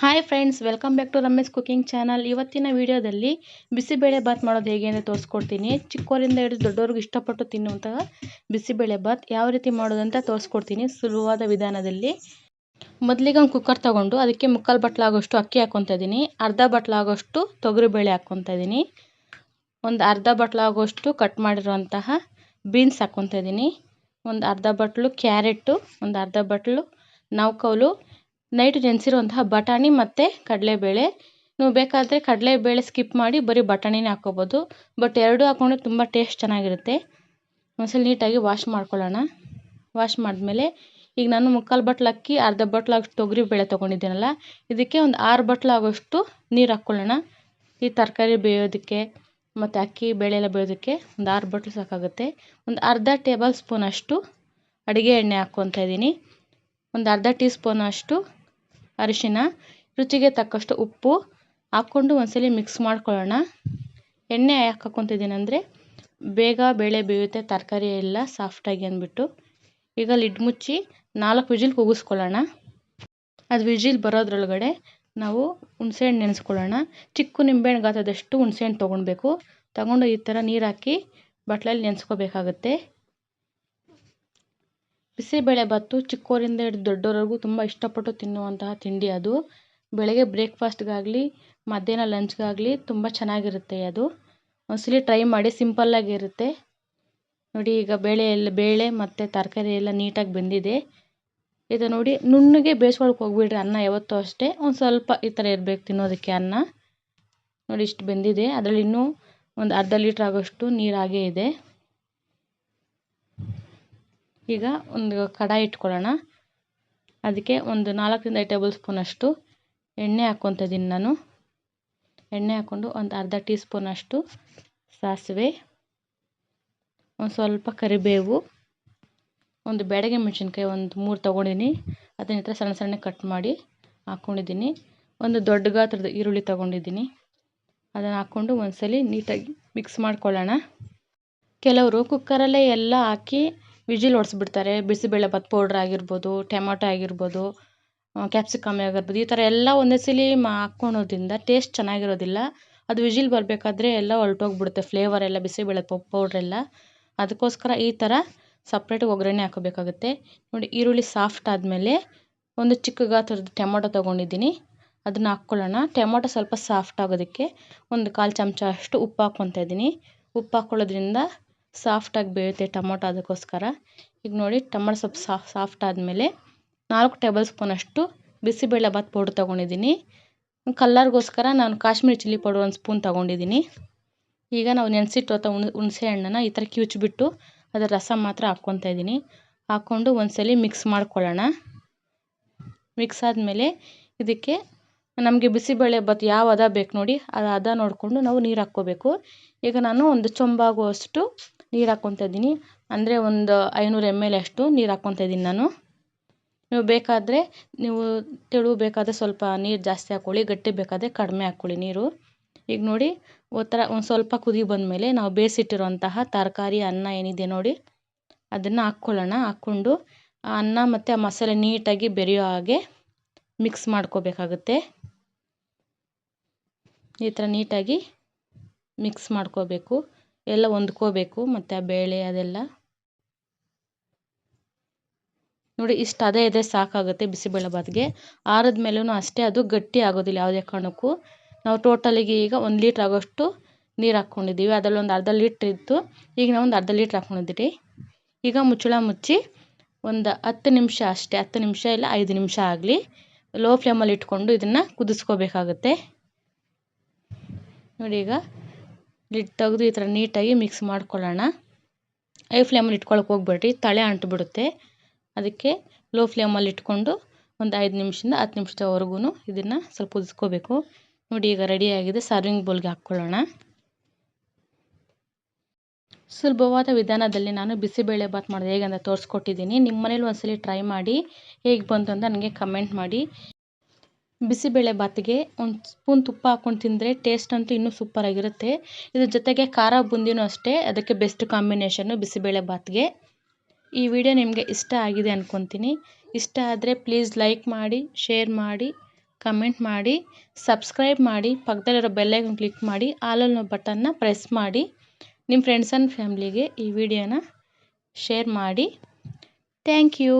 Hi friends welcome back to Ramesh cooking channel ಇವತ್ತಿನ ವಿಡಿಯೋದಲ್ಲಿ ಬಿಸಿಬೇಳೆ ಬಾತ್ ಮಾಡೋದು ಹೇಗೆ ಅಂತ ತೋರಿಸ್ಕೊಡ್ತೀನಿ. ಚಿಕ್ಕವರಿಂದ ಹಿಡಿದು ದೊಡ್ಡವ್ರಿಗೆ ಇಷ್ಟಪಟ್ಟು ತಿನ್ನುವಂತಹ ಬಿಸಿಬೇಳೆ ಬಾತ್ ಯಾವ ರೀತಿ ಮಾಡೋದು ಅಂತ ತೋರಿಸ್ಕೊಡ್ತೀನಿ ಸುಲಭವಾದ ವಿಧಾನದಲ್ಲಿ. ಮೊದಲಿಗೆ ಒಂದು ಕುಕ್ಕರ್ ತೊಗೊಂಡು ಅದಕ್ಕೆ ಮುಕ್ಕಾಲು ಬಟ್ಲಾಗೋಷ್ಟು ಅಕ್ಕಿ ಹಾಕ್ಕೊತಾ ಇದ್ದೀನಿ. ಅರ್ಧ ಬಟ್ಲಾಗೋಷ್ಟು ತೊಗರಿಬೇಳೆ ಹಾಕ್ಕೊತಾ ಇದ್ದೀನಿ. ಒಂದು ಅರ್ಧ ಬಟ್ಲಾಗೋಷ್ಟು ಕಟ್ ಮಾಡಿರುವಂತಹ ಬೀನ್ಸ್ ಹಾಕ್ಕೊತಾ ಇದ್ದೀನಿ. ಒಂದು ಅರ್ಧ ಬಟ್ಲು ಕ್ಯಾರೆಟು ಒಂದು ಅರ್ಧ ಬಟ್ಲು ನೌಕೌಲು ನೈಟ್ ನೆನೆಸಿರುವಂತಹ ಬಟಾಣಿ ಮತ್ತು ಕಡಲೆಬೇಳೆ. ನೀವು ಬೇಕಾದರೆ ಕಡಲೆಬೇಳೆ ಸ್ಕಿಪ್ ಮಾಡಿ ಬರೀ ಬಟಾಣಿನೇ ಹಾಕ್ಕೋಬೋದು. ಬಟ್ ಎರಡೂ ಹಾಕ್ಕೊಂಡ್ರೆ ತುಂಬ ಟೇಸ್ಟ್ ಚೆನ್ನಾಗಿರುತ್ತೆ. ಒಂದ್ಸಲ ನೀಟಾಗಿ ವಾಶ್ ಮಾಡ್ಕೊಳ್ಳೋಣ. ವಾಶ್ ಮಾಡಿದ್ಮೇಲೆ ಈಗ ನಾನು ಮುಕ್ಕಾಲು ಬಟ್ಲು ಅಕ್ಕಿ, ಅರ್ಧ ಬಟ್ಲಾಗೋಷ್ಟು ತೊಗರಿ ಬೇಳೆ ತೊಗೊಂಡಿದ್ದೀನಲ್ಲ, ಇದಕ್ಕೆ ಒಂದು ಆರು ಬಟ್ಲು ಆಗೋಷ್ಟು ನೀರು ಹಾಕ್ಕೊಳ್ಳೋಣ. ಈ ತರಕಾರಿ ಬೇಯೋದಕ್ಕೆ ಮತ್ತು ಅಕ್ಕಿ, ಬೇಳೆ ಎಲ್ಲ ಬೇಯೋದಕ್ಕೆ ಒಂದು ಆರು ಬಟ್ಲು ಸಾಕಾಗುತ್ತೆ. ಒಂದು ಅರ್ಧ ಟೇಬಲ್ ಸ್ಪೂನಷ್ಟು ಅಡುಗೆ ಎಣ್ಣೆ ಹಾಕ್ಕೊತಾ ಇದ್ದೀನಿ. ಒಂದು ಅರ್ಧ ಟೀ ಸ್ಪೂನಷ್ಟು ಅರಿಶಿನ, ರುಚಿಗೆ ತಕ್ಕಷ್ಟು ಉಪ್ಪು ಹಾಕ್ಕೊಂಡು ಒಂದ್ಸಲ ಮಿಕ್ಸ್ ಮಾಡ್ಕೊಳ್ಳೋಣ. ಎಣ್ಣೆ ಯಾಕೆ ಹಾಕ್ಕೊತಿದ್ದೀನಿ ಅಂದರೆ ಬೇಗ ಬೇಳೆ ಬೇಯುತ್ತೆ, ತರಕಾರಿ ಎಲ್ಲ ಸಾಫ್ಟಾಗಿ ಅಂದ್ಬಿಟ್ಟು. ಈಗ ಲಿಡ್ ಮುಚ್ಚಿ ನಾಲ್ಕು ವಿಜಿಲ್ ಕೂಗಿಸ್ಕೊಳ್ಳೋಣ ಅದು ವಿಜಿಲ್ ಬರೋದ್ರೊಳಗಡೆ ನಾವು ಹುಣಸೆಹಣ್ಣು ನೆನೆಸ್ಕೊಳ್ಳೋಣ. ಚಿಕ್ಕ ನಿಂಬೆಹಣ್ಣು ಗಾತ್ರದಷ್ಟು ಹುಣಸೆಹಣ್ಣು ತೊಗೊಳ್ಬೇಕು ತಗೊಂಡು ಈ ಥರ ನೀರು ಹಾಕಿ ಬಟ್ಲಲ್ಲಿ ನೆನೆಸ್ಕೋಬೇಕಾಗತ್ತೆ. ಬಿಸಿಬೇಳೆ ಬಾತು ಚಿಕ್ಕೋರಿಂದ ಹಿಡಿದು ದೊಡ್ಡವರೆಗೂ ತುಂಬ ಇಷ್ಟಪಟ್ಟು ತಿನ್ನುವಂತಹ ತಿಂಡಿ ಅದು. ಬೆಳಗ್ಗೆ ಬ್ರೇಕ್ಫಾಸ್ಟ್ಗಾಗಲಿ, ಮಧ್ಯಾಹ್ನ ಲಂಚ್ಗಾಗಲಿ ತುಂಬ ಚೆನ್ನಾಗಿರುತ್ತೆ ಅದು. ಒಂದ್ಸಲಿ ಟ್ರೈ ಮಾಡಿ ಸಿಂಪಲ್ಲಾಗಿರುತ್ತೆ ನೋಡಿ ಈಗ ಬೇಳೆ ಎಲ್ಲ, ಬೇಳೆ ಮತ್ತು ತರಕಾರಿ ಎಲ್ಲ ನೀಟಾಗಿ ಬೆಂದಿದೆ. ಇದು ನೋಡಿ, ನುಣ್ಣಗೆ ಬೇಯಿಸ್ಕೊಳಕ್ಕೆ ಹೋಗ್ಬಿಡ್ರಿ ಅನ್ನ ಯಾವತ್ತೂ ಅಷ್ಟೇ. ಒಂದು ಸ್ವಲ್ಪ ಈ ಥರ ಇರಬೇಕು ತಿನ್ನೋದಕ್ಕೆ ಅನ್ನ. ನೋಡಿ ಇಷ್ಟು ಬೆಂದಿದೆ. ಅದರಲ್ಲಿ ಇನ್ನೂ ಒಂದು ಅರ್ಧ ಲೀಟ್ರ್ ಆಗೋಷ್ಟು ನೀರು ಹಾಗೇ ಇದೆ. ಈಗ ಒಂದು ಕಡಾಯಿ ಇಟ್ಕೊಳ್ಳೋಣ. ಅದಕ್ಕೆ ಒಂದು ನಾಲ್ಕರಿಂದ ಐದು ಟೇಬಲ್ ಸ್ಪೂನಷ್ಟು ಎಣ್ಣೆ ಹಾಕ್ಕೊಳ್ತಾ ಇದ್ದೀನಿ ನಾನು. ಎಣ್ಣೆ ಹಾಕ್ಕೊಂಡು ಒಂದು ಅರ್ಧ ಟೀ ಸ್ಪೂನಷ್ಟು ಸಾಸಿವೆ, ಒಂದು ಸ್ವಲ್ಪ ಕರಿಬೇವು, ಒಂದು ಬೆಡಗೆ ಮೆಣಸಿನ್ಕಾಯಿ ಒಂದು ಮೂರು ತೊಗೊಂಡಿದ್ದೀನಿ ಅದನ್ನ ಥರ ಸಣ್ಣ ಸಣ್ಣ ಕಟ್ ಮಾಡಿ ಹಾಕ್ಕೊಂಡಿದ್ದೀನಿ ಒಂದು ದೊಡ್ಡ ಗಾತ್ರದ ಈರುಳ್ಳಿ ತೊಗೊಂಡಿದ್ದೀನಿ ಅದನ್ನು ಹಾಕ್ಕೊಂಡು ಒಂದ್ಸಲ ನೀಟಾಗಿ ಮಿಕ್ಸ್ ಮಾಡ್ಕೊಳ್ಳೋಣ. ಕೆಲವರು ಕುಕ್ಕರಲ್ಲೇ ಎಲ್ಲ ಹಾಕಿ ಹೊಡೆಸ್ಬಿಡ್ತಾರೆ ಬಿಸಿಬೇಳೆ ಬಾತ್ ಪೌಡ್ರ್ ಆಗಿರ್ಬೋದು, ಟೊಮೊಟೊ ಆಗಿರ್ಬೋದು ಕ್ಯಾಪ್ಸಿಕಮ್ ಆಗಿರ್ಬೋದು, ಈ ಥರ ಎಲ್ಲ ಒಂದೇ ಸಲ ಮಾ, ಹಾಕ್ಕೊಳೋದ್ರಿಂದ ಟೇಸ್ಟ್ ಚೆನ್ನಾಗಿರೋದಿಲ್ಲ. ಅದು ವಿಜಿಲ್ ಬರಬೇಕಾದ್ರೆ ಎಲ್ಲ ಹೊರ್ಟೋಗ್ಬಿಡುತ್ತೆ ಫ್ಲೇವರ್ ಎಲ್ಲ, ಬಿಸಿಬೇಳೆ ಪೌಡ್ರೆಲ್ಲ ಅದಕ್ಕೋಸ್ಕರ ಈ ಥರ ಸಪ್ರೇಟ್ ಒಗ್ಗರಣೆ ಹಾಕೋಬೇಕಾಗುತ್ತೆ. ನೋಡಿ, ಈರುಳ್ಳಿ ಸಾಫ್ಟ್ ಆದಮೇಲೆ ಒಂದು ಚಿಕ್ಕ ಗಾತ್ರದ ಟೊಮೊಟೊ ತೊಗೊಂಡಿದ್ದೀನಿ. ಅದನ್ನು ಹಾಕ್ಕೊಳ್ಳೋಣ. ಟೊಮೊಟೊ ಸ್ವಲ್ಪ ಸಾಫ್ಟ್ ಆಗೋದಕ್ಕೆ ಒಂದು ಕಾಲು ಚಮಚ ಅಷ್ಟು ಉಪ್ಪು ಹಾಕ್ಕೊತಾ ಇದ್ದೀನಿ. ಉಪ್ಪು ಹಾಕ್ಕೊಳ್ಳೋದ್ರಿಂದ ಸಾಫ್ಟಾಗಿ ಬೇಯುತ್ತೆ ಟೊಮೊಟೊ ಅದಕ್ಕೋಸ್ಕರ. ಈಗ ನೋಡಿ, ಟೊಮೊಟೊ ಸ್ವಲ್ಪ ಸಾಫ್ ಸಾಫ್ಟ್ ಆದಮೇಲೆ ನಾಲ್ಕು ಟೇಬಲ್ ಸ್ಪೂನಷ್ಟು ಬಿಸಿಬೇಳೆ ಬಾತ್ ಪೌಡ್ರ್ ತೊಗೊಂಡಿದ್ದೀನಿ. ಕಲ್ಲರ್ಗೋಸ್ಕರ ನಾನು ಕಾಶ್ಮೀರಿ ಚಿಲ್ಲಿ ಪೌಡ್ರ್ ಒಂದು ಸ್ಪೂನ್ ತೊಗೊಂಡಿದ್ದೀನಿ. ಈಗ ನಾವು ನೆನೆಸಿಟ್ಟು ಹುಣ್ ಹುಣಸೆ ಹಣ್ಣನ್ನು ಈ ಥರ ಕಿವುಚ್ಬಿಟ್ಟು ಅದರ ರಸ ಮಾತ್ರ ಹಾಕ್ಕೊತಾ ಇದ್ದೀನಿ. ಹಾಕ್ಕೊಂಡು ಒಂದ್ಸಲ ಮಿಕ್ಸ್ ಮಾಡ್ಕೊಳ್ಳೋಣ. ಮಿಕ್ಸ್ ಆದಮೇಲೆ ಇದಕ್ಕೆ ನಮಗೆ ಬಿಸಿಬೇಳೆ ಬಾತ್ ಯಾವ ಹದ ಬೇಕು ನೋಡಿ ಅದು ಹದ ನೋಡಿಕೊಂಡು ನಾವು ನೀರು ಹಾಕ್ಕೋಬೇಕು. ಈಗ ನಾನು ಒಂದು ಚೊಂಬಾಗುವಷ್ಟು ನೀರು ಹಾಕ್ಕೊತಾ ಇದ್ದೀನಿ. ಅಂದರೆ ಒಂದು ಐನೂರು ಎಂ ಎಲ್ ಅಷ್ಟು ನೀರು ಹಾಕ್ಕೊತಾ ಇದ್ದೀನಿ ನಾನು. ನೀವು ಬೇಕಾದರೆ, ನೀವು ತೆಳು ಬೇಕಾದರೆ ಸ್ವಲ್ಪ ನೀರು ಜಾಸ್ತಿ ಹಾಕ್ಕೊಳ್ಳಿ ಗಟ್ಟಿ ಬೇಕಾದರೆ ಕಡಿಮೆ ಹಾಕ್ಕೊಳ್ಳಿ ನೀರು. ಈಗ ನೋಡಿ, ಒಂಥರ ಒಂದು ಸ್ವಲ್ಪ ಕುದಿ ಬಂದಮೇಲೆ ನಾವು ಬೇಯಿಸಿಟ್ಟಿರುವಂತಹ ತರಕಾರಿ, ಅನ್ನ ಏನಿದೆ ನೋಡಿ, ಅದನ್ನು ಹಾಕ್ಕೊಳ್ಳೋಣ ಹಾಕ್ಕೊಂಡು ಆ ಅನ್ನ ಮತ್ತು ಆ ಮಸಾಲೆ ನೀಟಾಗಿ ಬೆರೆಯೋ ಹಾಗೆ ಮಿಕ್ಸ್ ಮಾಡ್ಕೋಬೇಕಾಗುತ್ತೆ. ಈ ಥರ ನೀಟಾಗಿ ಮಿಕ್ಸ್ ಮಾಡ್ಕೋಬೇಕು. ಎಲ್ಲ ಹೊಂದ್ಕೋಬೇಕು ಮತ್ತು ಆ ಬೇಳೆ ಅದೆಲ್ಲ. ನೋಡಿ ಇಷ್ಟು ಅದೇ ಇದೆ ಸಾಕಾಗುತ್ತೆ ಬಿಸಿಬೇಳೆ ಬಾತ್ಗೆ ಆರಿದ ಮೇಲೂ ಅಷ್ಟೇ, ಅದು ಗಟ್ಟಿ ಆಗೋದಿಲ್ಲ ಯಾವುದೇ ಕಾರಣಕ್ಕೂ. ನಾವು ಟೋಟಲಿಗೆ ಈಗ ಒಂದು ಲೀಟ್ರ್ ಆಗೋಷ್ಟು ನೀರು ಹಾಕ್ಕೊಂಡಿದ್ದೀವಿ. ಅದರಲ್ಲಿ ಒಂದು ಅರ್ಧ ಲೀಟ್ರ್ ಇತ್ತು. ಈಗ ನಾವು ಒಂದು ಅರ್ಧ ಲೀಟ್ರ್ ಹಾಕ್ಕೊಂಡಿದ್ದೀರಿ. ಈಗ ಮುಚ್ಚಳ ಮುಚ್ಚಿ ಒಂದು ಹತ್ತು ನಿಮಿಷ ಅಷ್ಟೇ, ಹತ್ತು ನಿಮಿಷ ಇಲ್ಲ ಐದು ನಿಮಿಷ ಆಗಲಿ. ಲೋ ಫ್ಲೇಮಲ್ಲಿ ಇಟ್ಕೊಂಡು ಇದನ್ನು ಕುದಿಸ್ಕೋಬೇಕಾಗುತ್ತೆ. ನೋಡಿ ಈಗ ಲಿಡ್ ತೆಗೆದು ಈ ಥರ ನೀಟಾಗಿ ಮಿಕ್ಸ್ ಮಾಡ್ಕೊಳ್ಳೋಣ. ಐ ಫ್ಲೇಮಲ್ಲಿ ಇಟ್ಕೊಳಕ್ಕೆ ಹೋಗ್ಬೇಡ್ರಿ ತಳೆ ಅಂಟುಬಿಡುತ್ತೆ. ಅದಕ್ಕೆ ಲೋ ಫ್ಲೇಮಲ್ಲಿ ಇಟ್ಕೊಂಡು ಒಂದು ಐದು ನಿಮಿಷದಿಂದ ಹತ್ತು ನಿಮಿಷದವರೆಗೂ ಇದನ್ನು ಸ್ವಲ್ಪ ಕುದಿಸ್ಕೋಬೇಕು ನೋಡಿ ಈಗ ರೆಡಿಯಾಗಿದೆ ಸರ್ವಿಂಗ್ ಬೌಲ್ಗೆ ಹಾಕ್ಕೊಳ್ಳೋಣ. ಸುಲಭವಾದ ವಿಧಾನದಲ್ಲಿ ನಾನು ಬಿಸಿಬೇಳೆ ಬಾತ್ ಮಾಡಿದೆ ಹೇಗೆ ಅಂತ ತೋರಿಸ್ಕೊಟ್ಟಿದ್ದೀನಿ. ನಿಮ್ಮ ಮನೇಲಿ ಒಂದ್ಸಲಿ ಟ್ರೈ ಮಾಡಿ ಹೇಗೆ ಬಂತು ಅಂತ ನನಗೆ ಕಮೆಂಟ್ ಮಾಡಿ. ಬಿಸಿಬೇಳೆ ಬಾತ್ಗೆ, ಒಂದು ಸ್ಪೂನ್ ತುಪ್ಪ ಹಾಕ್ಕೊಂಡು ತಿಂದರೆ ಟೇಸ್ಟ್ ಅಂತೂ ಇನ್ನೂ ಸೂಪರಾಗಿರುತ್ತೆ ಇದ್ರ ಜೊತೆಗೆ ಖಾರ ಬೂಂದಿನೂ ಅಷ್ಟೇ, ಅದಕ್ಕೆ ಬೆಸ್ಟ್ ಕಾಂಬಿನೇಷನ್ನು ಬಿಸಿಬೇಳೆ ಬಾತ್ಗೆ. ಈ ವಿಡಿಯೋ ನಿಮಗೆ ಇಷ್ಟ ಆಗಿದೆ ಅಂದ್ಕೊತೀನಿ ಇಷ್ಟ ಆದರೆ ಪ್ಲೀಸ್ ಲೈಕ್ ಮಾಡಿ ಶೇರ್ ಮಾಡಿ ಕಮೆಂಟ್ ಮಾಡಿ ಸಬ್ಸ್ಕ್ರೈಬ್ ಮಾಡಿ, ಪಕ್ಕದಲ್ಲಿರೋ ಬೆಲ್ಲೈಕನ್ ಕ್ಲಿಕ್ ಮಾಡಿ ಆಲಲ್ ಅನ್ನೋ ಬಟನ್ನ ಪ್ರೆಸ್ ಮಾಡಿ. ನಿಮ್ಮ ಫ್ರೆಂಡ್ಸ್ ಆ್ಯಂಡ್ ಫ್ಯಾಮ್ಲಿಗೆ ಈ ವಿಡಿಯೋನ ಶೇರ್ ಮಾಡಿ. Thank you